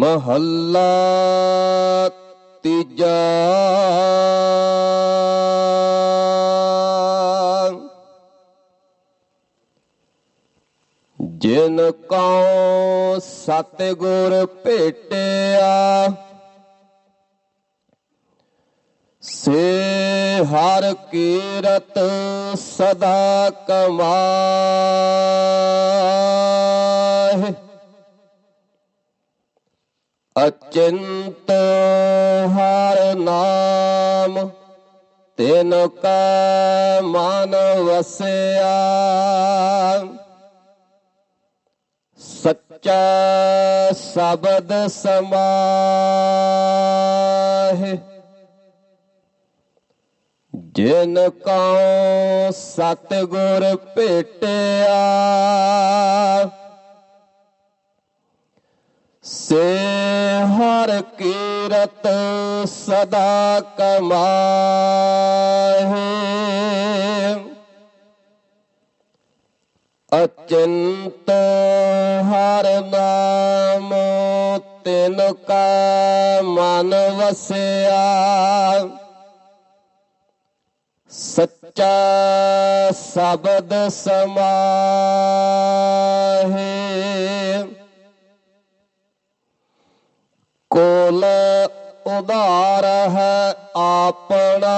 ਮਹੱਲਾ ਤੀਜਾ ਜਿਨ ਕਉ ਸਤਿਗੁਰ ਭੇਟਿਆ ਸੇ ਹਰ ਕੀਰਤ ਸਦਾ ਕਮਾਏ ਅਚਿੰਤ ਹਰ ਨਾਮ ਤਿਨ ਕੈ ਮਨ ਵਸਿਆ। ਸੱਚਾ ਸ਼ਬਦ ਸਮਾਹਿ ਜਿਨ ਕਉ ਸਤਿਗੁਰ ਭੇਟਿਆ। ਸੇ ਹਰ ਕੀਰਤ ਸਦਾ ਕਮਾਹੇ ਅਚੰਤ ਹਰ ਨਾਮ, ਤਿਨ ਕਾ ਮਨ ਵਸਿਆ। ਸੱਚਾ ਸ਼ਬਦ ਸਮਾਹੇ। ਕੋਲ ਉਧਾਰ ਹੈ ਆਪਣਾ।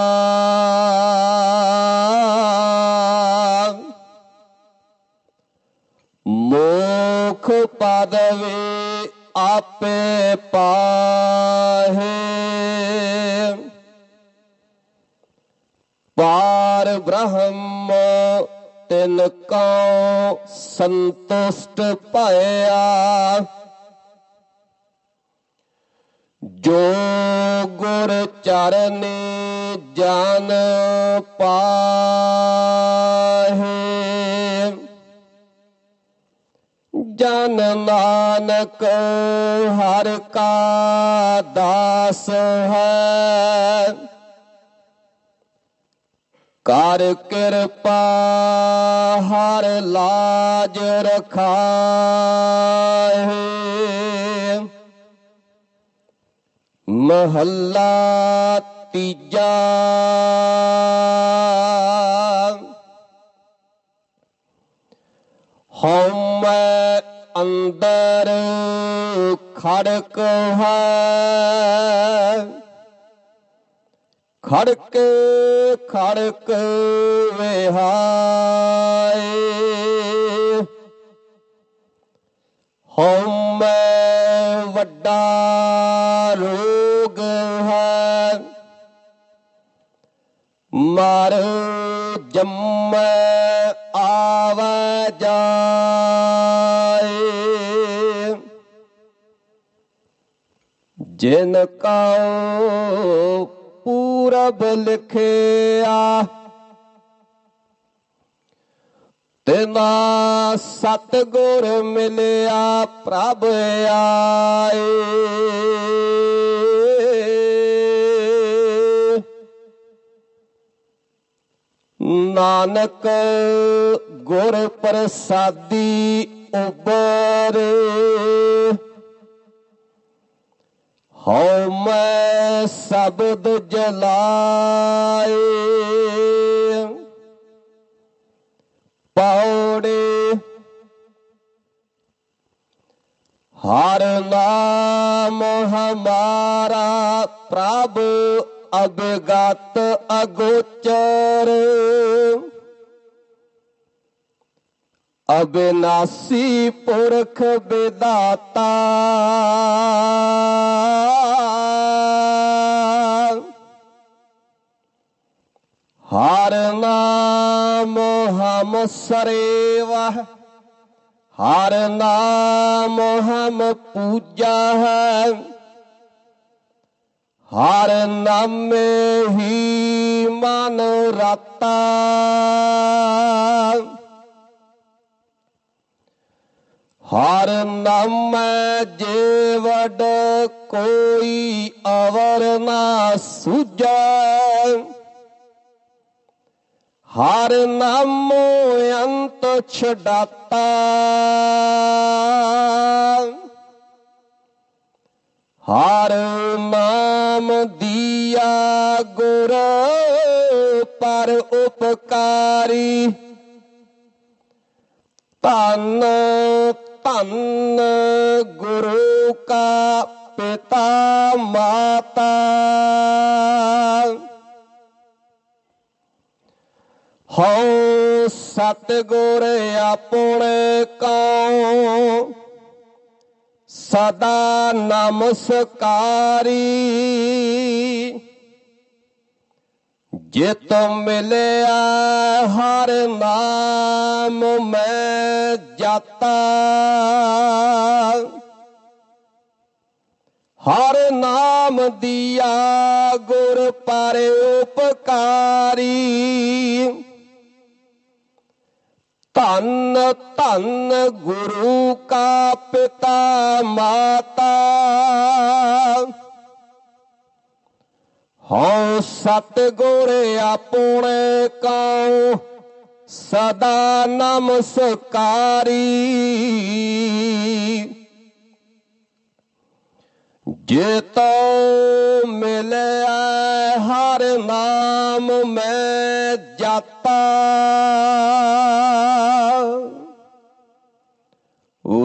ਮੋਖ ਪਦਵੇ ਆਪੇ ਪਾਹੇ। ਪਾਰ ਬ੍ਰਹਮ ਤਿਨ ਕਉ ਸੰਤੁਸ਼ਟ ਭਇਆ। ਜੋ ਗੁਰ ਚਰਨ ਜਨ ਪਾਹੇ, ਜਨ ਨਾਨਕ ਹਰ ਕਾ ਦਾਸ ਹੈ। ਕਰ ਕਿਰਪਾ ਹਰ ਲਾਜ ਰਖਾ ਮਹੱਲਾ ਤੀਜਾ। ਹਉਮੈ ਅੰਦਰ ਖੜਕ ਹੈ। ਖੜਕ ਖੜਕ ਵਿਹਾਏ। ਹਉਮੈ ਵੱਡਾ ਜਾਏ। ਜਿਨ ਕਉ ਪੂਰਬ ਲਿਖਿਆ ਤਿਨਾ ਸਤਗੁਰ ਮਿਲਿਆ ਪ੍ਰਭ ਆਏ। ਨਾਨਕ ਗੁਰ ਪ੍ਰਸਾਦੀ ਉਬਰ। ਹਉ ਮੈਂ ਸ਼ਬਦ ਜਲਾਏ। ਪੌੜੇ ਹਰ ਨਾਮ ਹਮਾਰਾ ਪ੍ਰਭ ਅਬਗਤ ਅਗੋਚਰ। ਅਬਿਨਾਸੀ ਪੁਰਖ ਵਿਦਾਤਾ। ਹਰ ਨਾਮ ਹਮ ਸਰੇਵਾ ਹਰ ਨਾਮ ਹਮ ਪੂਜਾ ਹੈ ਹਰ ਨਾਮੇ ਹੀ ਮਨ ਰਤਾ। ਹਰ ਨਾਮੈ ਜੇ ਵਡ ਕੋਈ ਅਵਰ ਨਾ ਸੁਜੈ ਹਰ ਨਾਮੋ ਅੰਤ ਛਡਾਤਾ। ਹਰ ਨਾਮ ਦੀਆ ਗੁਰ ਪਰ ਉਪਕਾਰੀ। ਧੰਨ ਧੰਨ ਗੁਰੂ ਕਾ ਪਿਤਾ ਮਾਤਾ। ਹਉ ਸਤਿਗੁਰ ਆਪਣੇ ਕਉ ਸਦਾ ਨਮਸਕਾਰੀ। ਜਿਤ ਮਿਲਿਆ ਹਰ ਨਾਮ ਮੈਂ ਜਾਤਾ। ਹਰ ਨਾਮ ਦੀਆ ਗੁਰ ਪਰ ਉਪਕਾਰੀ। ਧੰਨ ਧੰਨ ਗੁਰੂ ਕਾ ਪਿਤਾ ਮਾਤਾ। ਹਉ ਸਤਿਗੁਰ ਆਪਣੇ ਕਉ, ਸਦਾ ਨਮਸਕਾਰੀ। ਜੇ ਤੋ ਮਿਲਿਆ ਹਰ ਨਾਮ ਮੈਂ ਜਾਤਾ